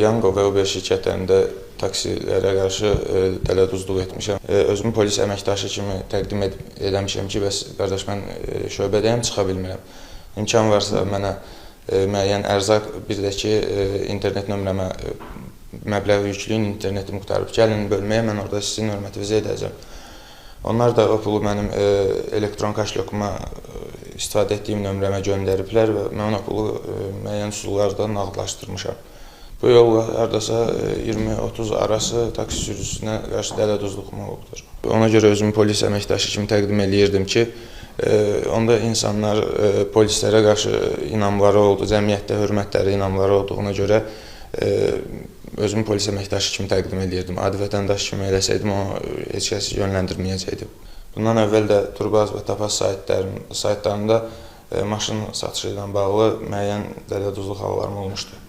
Yango və Uber şirkətlərində taksilərə qarşı e, dələduzluq etmişəm. E, özümü polis əməkdaşı kimi təqdim ed eləmişəm ki, bəs qardaş mən e, şöbədəyəm, çıxa bilmirəm. İmkan varsa mənə e, müəyyən ərzaq, bir də ki, e, internet nömrəmə e, məbləğ yükləyin, internetim qurtarıb. Gəlin bölməyə, mən orada sizin hörmətinizə edəcəm. Onlar da o pulu mənim e, elektron kaşlyokuma e, istifadə etdiyim nömrəmə göndəriblər və mən o pulu e, müəyyən üsullarda nağdlaşdırmışam. Bu yolla hardasa e, 20-30 arası taksi sürücüsünə qarşı dələduzluğum olubdur. Ona görə özümü polis əməkdaşı kimi təqdim eləyirdim ki, e, onda insanlar e, polislərə qarşı inamları oldu, cəmiyyətdə hörmətləri, inamları olduğuna görə e, özümü polis əməkdaşı kimi təqdim eləyirdim. Adi vətəndaş kimi eləsəydim, onu heç kəs yönləndirməyəcəkdi. Bundan əvvəl də Turbaz və saytlarım saytlarında e, maşın satışı ilə bağlı müəyyən dələduzluq hallarım olmuşdu.